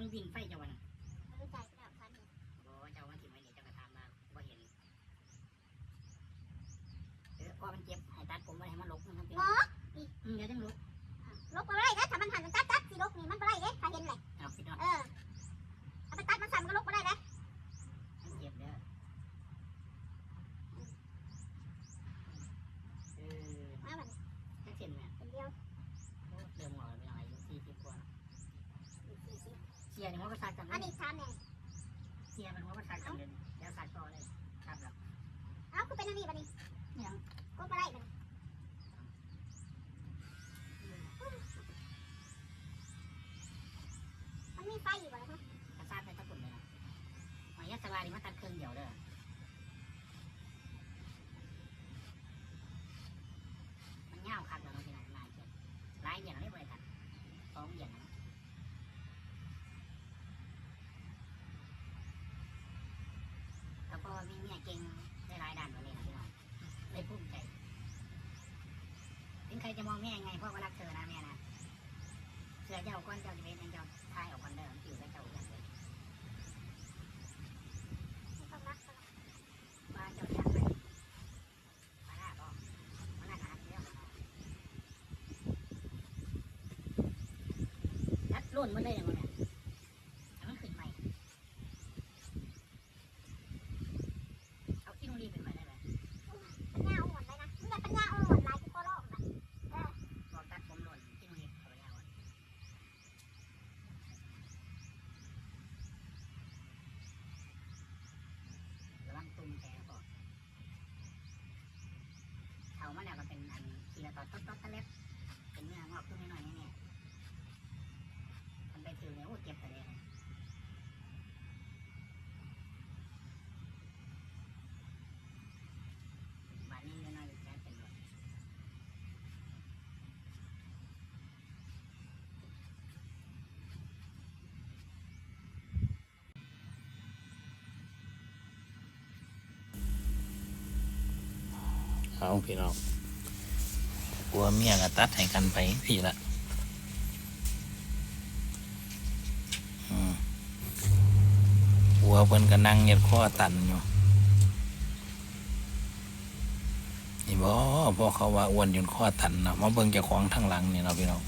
บนบินไฟเจ้าวันไม่รู้ใจก็แบบพันเนี่ยบอกว่าเจ้าวันที่ไม่เห็นเจ้ากระทำมาบ่เห็นเออพอมันเจ็บให้ตัดผมไว้ให้มันลกมันทั้งเป็นหมออืมเดี๋ยวต้องลกลบไปได้นะถ้ามันหันมันตัดตัดสิลบนี่มันไปได้เด้ถ้าเห็นเลย เอาพี่น้อง เออเอาไปตัดมันสั่นมันก็ลบไปได้เด้ มันเจ็บเด้อเออ มาแบบ แค่เส้นเนี่ย เป็นเดียว โอ้เริ่มงอกแล้วพี่น้องอายุสี่สิบกว่า สี่ สิบเสียหนึ่งหัวประสาทกันเลอันยนี้ชามเนี่ยเสียมันหัวประสาทกันเลยเดี๋ยวสัตว์ต่อเลยครับแล้วเอ้าคือเป็นอันนี้บัดนี้เนี่ยก็ไปได้บัดนี้มันมีไฟอยู่บ่ล่ะฮะกระซาบไปตะกุ่นเลยนะหอยยัดสบายดีมาตัดเครื่องเดียวเด้อมันเงาคักแล้วเนาะพี่น้องนายเจ็บหลายอย่างไม่บริการสองอย่างนะ แล้วก็มีเมียเก่งได้หลายด้านกว่านี้นะพี่น้องได้ภูมิใจถึงใครจะมองแม่ยังไงพ่อก็รักเธอนะแม่นะเสือเจ้าก้อนเจ้าจะเป็นเจ้าทายออกกันเด้อผิวกับเจ้าอย่างเลยมีความรักบ้านเจ้าจังไปมาหน้าก็มาหน้าหาเรื่องนัดรุ่นมันได้ยังไง ตุ้มแผลก่อนเอามาแล้วก็เป็นอันทีละตอนต๊อดๆตเล็บเป็นเนื้องอกขึ้นหน่อยนี่ เอาพี่น้องกลัวเมียก็ตัดให้กันไปพี่ละอืมกลัวเพิ่นก็นั่งเงียดข้อตันอยู่นี่บ่พอเขาว่าอ้วนจนข้อตันนะมาเบิ่งจ้าของทางหลังนี่เนาะพี่น้อง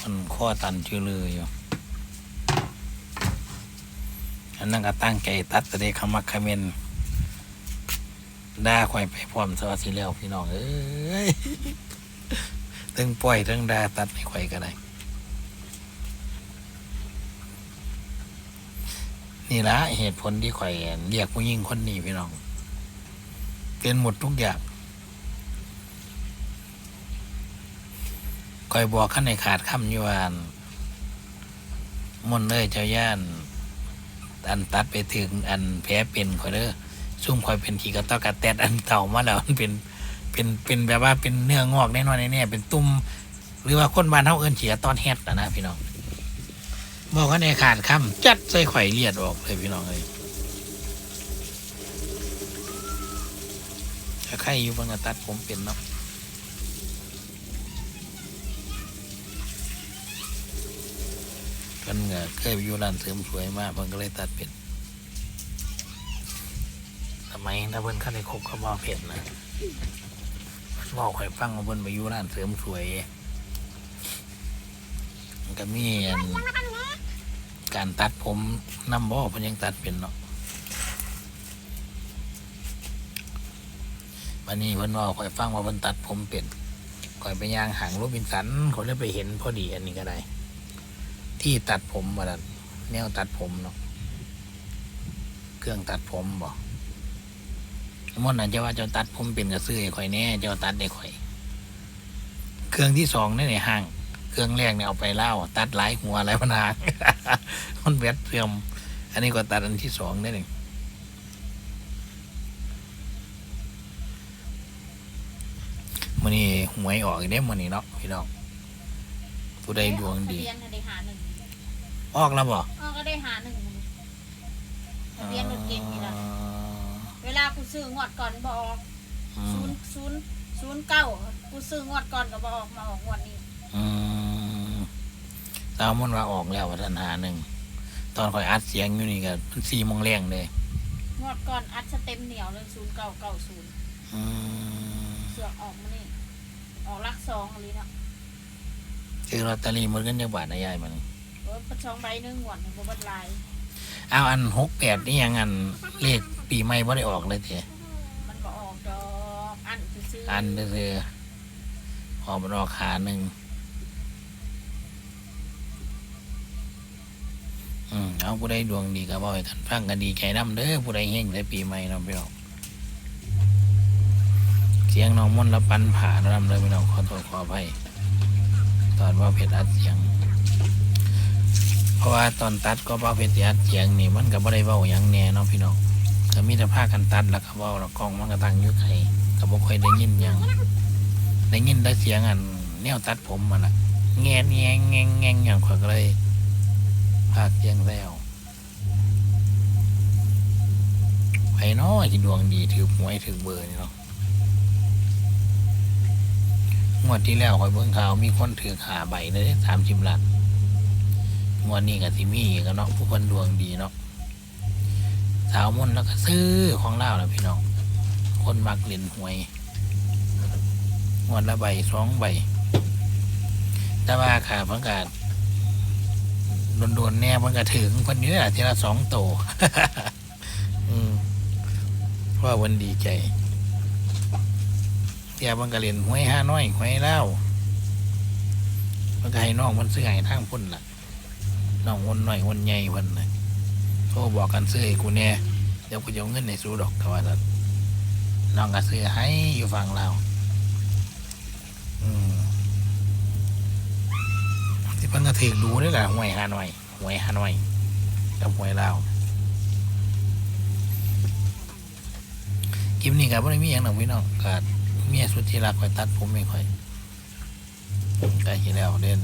มันข้อตันชื่อเลยอยู่อันนั้นก็ตั้งใจตัดแต่เด็กขมักเมน ด่าข่อยไปพร้อมซะว่าสิแล้วพี่น้องเอ้ยทั้งปล่อยทั้งด่าตัดไม่ข่อยก็ได้นี่ละเหตุผลที่ข่อยเรียกผู้หญิงคนนี้พี่น้อง เป็นหมดทุกอย่างข่อยบอกขั้นในขาดคำยวานมนเลยเจ้าย่าน อันตัดไปถึงอันแผลเป็นข่อยเด้อ ซุ่มคอยเป็นขี่กระต้อกระแตดอันเก่ามาแล้วมันเป็นเป็นเป็นแบบว่าเป็นเนื้องอกแน่นอนแน่เป็นตุ่มหรือว่าคนบ้านเฮาเอิ้นเฉียตอนแฮดนะนะพี่น้องบอกว่าในขาดคำจัดใส่ไข่เลียดออกเลยพี่น้องเลยถ้าใครอยู่บนกระตัดผมเป็นเนาะเพิ่นก็เคยไปอยู่ร้านเสริมสวยมากเพิ่นก็เลยตัดเป็น ทำไมถ้าเพิ่นเข้าในคบเขาบอกเผ็ดนะบอกข่อยฟังว่าเพิ่นไปอยู่ร้านเสริมสวยก็มีอันการตัดผมน้ำบ่อเพิ่นยังตัดเป็นเนาะวันนี้เพิ่นบอกข่อยฟังว่าเพิ่นตัดผมเป็นข่อยไปย่างหางโรบินสันเขาเลยไปเห็นพอดีอันนี้ก็ได้ ที่ตัดผมมาดันแนวตัดผมเนาะเครื่องตัดผมบอก มอนนั่นจะว่าเจ้าตัดผมเป็นกระซื้อให้ข่อยแน่เจ้าตัดได้ข่อย เครื่องที่สองนี่ในห้าง เครื่องแรกเนี่ยเอาไปเล่าตัดหลายหัวหลายพนางมันเวทเสื่อม อันนี้ก็ตัดอันที่สองได้หนึ่งมันนี่หวยออกอีกเด้มันนี่เนาะพี่น้องผู้ใดดวงดีทะเบียนน่ะได้หาหนึ่งออกแล้วบ่เออก็ได้หาหนึ่งทะเบียนรถเก๋งนี่ละเวลากูซื้องวดก่อนบออกอืศูมนย์ศูนย์ศูนย์เก้ากูซื้องวดก่อนก็บออกมาออกงวดนี้อืมแสสาวมันว่าออกแล้วว่าทันหาหนึ่ง ตอนคอยอัดเสียงอยู่นี่ก็มันสี่โมงแรงเลยงวดก่อนอัดสเต็มเหนียวเลยศูนย์เก้าเก้าศูนย์อืมเสือกออกมานี่ออกลักสองอะไรเนาะซื้อลอตเตอรี่มันก็ยังบาทนะยายมันเออประชองใบหนึ่งหวดในบบัดลาย เอาอันหกแปดนี่ยังอันเลขปีใหม่ไม่ได้ออกเลยเถอะมันก็ออกดอกอันซื้อๆอันเดือออกมันออกขาหนึ่งอืมเอาผู้ใดดวงดีก็บอกให้กันฟังกันดีใจน้ำเด้อผู้ใดเฮงได้ปีใหม่เนาะพี่น้องเสียงน้องมนต์ละปันผ่านำเลยพี่น้องขอโทษขออภัยตอนว่าเพชรอัดเสียง เพราะว่าตอนตัดก็ว่าเพชรอัดเสียงนี่มันก็บ่ได้เว้าหยังแน่เนาะพี่น้องก็มีแต่ผ้ากันตัดแล้วก็เว้าแล้วกล้องมันก็ตั้งอยู่ไกลก็บ่ค่อยได้ยินยังได้ยินแต่เสียงอันแนวตัดผมมันละแงนแงงแงงแงงอย่างข่อยก็เลยพากเสียงแล้วไผเนาะที่ดวงดีถือหวยถือเบอร์นี่เนาะงวดที่แล้วขอยเบิ่งข่าวมีคนถือขาใบเลยสามสิบล้าน งวดนี้ก็สิมีอีกันเนาะผู้คนดวงดีเนาะสาวมนแล้วก็ซื้อของเล่าแล้วพี่น้อง คนมักเล่นหวยงวดละใบสองใบ แต่ว่าขาเพิ่งกาดโดนๆแน่เพิ่งกาถึงคนนี้แหละทีละสองโตอืมเพราะวันดีใจเตียเพิ่งกาเล่นหวยห้าน้อยหวยเล่าเพิ่งกาให้น้องมันซื้อให้ทางพุ่นล่ะ น้องวนหน่อยวนใหญ่เพิ่นน่ะโทรบอกกันซื้อให้กูแน่เดี๋ยวกูจะเอาเงินในสู้ดอกแต่ว่าซั่นน้องก็ซื้อให้อยู่ฝั่งเราอืมที่เพิ่นก็ถือดูนี่แหละหวยฮานอยหวยฮานอยกับหวยลาวคลิปนี้ก็บ่ได้มีอย่างหนังพี่น้องก็เมียสุดที่รักคอยตัดผมไม่ค่อยก็สิแล้วเด่น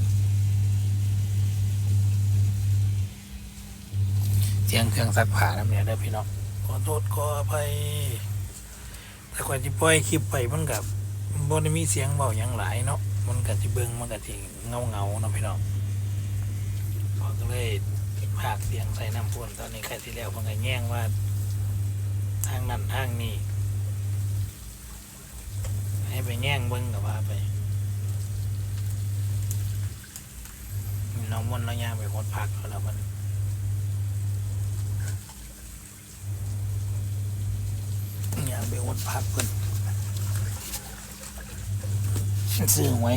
เสียงเครื่องซักผ้าน้ำเนี่ยเด้อพี่น้องขอโทษขออภัยแต่ก่อนที่ปล่อยคลิปไปมันกับบนมีเสียงเบาอย่างหลายเนาะมันก็สิเบิ่งมันก็สิเงาเงาเนาะพี่น้องพอก็เลยพากเสียงใส่น้ำพ่นตอนนี้ใครที่แล้วเพิ่นก็แย่งว่า ทางนั้นทางนี้ให้ไปแย่งเบิ่งกับว่าไปน้องมนต์แล้วย่างไปโคตรพักแล้วมันย่าง ไปโคตรพักเพิ่นซื้อไว้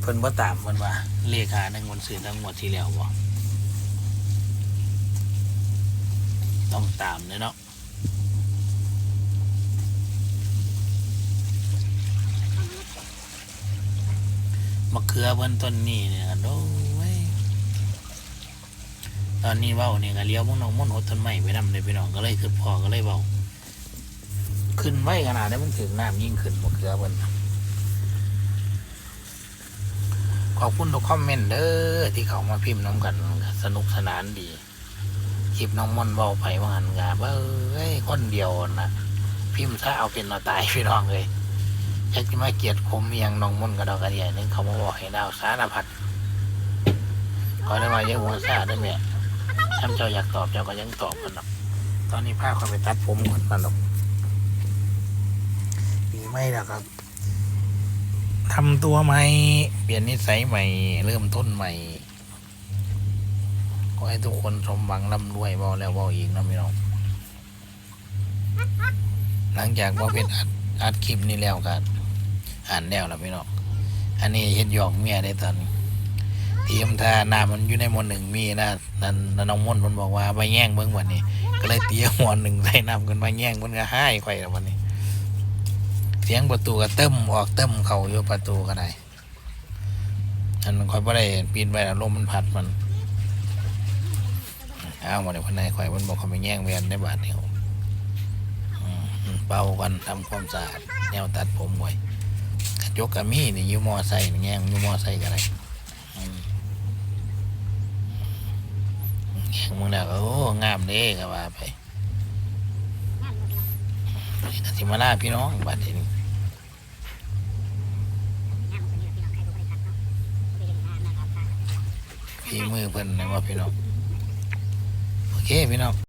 เพิ่นบ่ตามเพิ่นว่าเลขาหนึ่งมันซื้อทั้งหมดที่แล้วบ่ต้องตามเนาะมะเขือเพิ่นต้นนี้เนี่ยกันโอ้ยตอนนี้เว้าเนี่ยก็เลี้ยวพวกน้องมุ่นหดต้นไม้ไปนำเลยพี่น้องก็เลยคือพอก็เลยเว้า ขึ้นไว้ขนาดนี้มันถึงน้ำยิ่งขึ้นหมะเขือเพิ่นขอบคุณทุกคอมเมนต์เด้อที่เขามาพิมพ์น้องกัน สนุกสนานดีคลิปน้องมอนเบาไปว่างันกาเอ้ยคนเดียวนะพิมพ์ถ้าเอาเป็นเอาตายพี่น้องเลยอยากจะมาเกียดผมอหยังน้องมอนกระดอกกระเดียนึงเขามาบอกให้ดาวสารพัดขอได้มาเยอะหัวซาได้ไหมถ้าเจ้าอยากตอบเจ้าก็ยังตอบกันหรอกตอนนี้พาเขาไปตัดผมก่อนมันหรอก ไม่แล้วครับทำตัวใหม่ เปลี่ยนนิสัยใหม่ เริ่มต้นใหม่ ขอให้ทุกคนสมหวังร่ำรวยเบาแล้วเบาอีกนะพี่น้อง หลังจากว่าเป็นอัดอัดคลิปนี้แล้วกันอ่านแล้วนะพี่น้อง อันนี้เฮ็ดหยอกเมียได้ตอนเตรียมท่าน้ำมันอยู่ในมวนหนึ่งมีนะนั่นน้องมนมันบอกว่าไปแย่งเบิ้งวันนี้ ก็เลยเตรียมหมวนหนึ่งใส่น้ำกันมาแย่งมันก็ให้ไข่แล้ววันนี้ เสียงประตูก็เติมออกเติมเขาอยู่ประตูก็ได้อันคอยบ่ได้ปีนไปแล้วลมมันพัดมันเอาหมาเดี๋ยวพันในคอยมันบอกเขาไปแย่งเวียนในบาทเดียวเป่ากันทำความสะอาดแนวตัดผมไว้กระจกกระมีนี่ยูมอไซค์แย่งยูมอไซค์ก็ได้อืมแย่งมึงแล้วโอ้งามเด้ก็ว่าไปนี่ก็สิมาลาพี่น้องบัดนี้ น้ำมันเป็นพี่น้องใครรู้บริษัทเนาะไปเห็นน้ำนะครับ ฝี มือเพิ่นนะว่าพี่น้อง โอเคพี่น้อง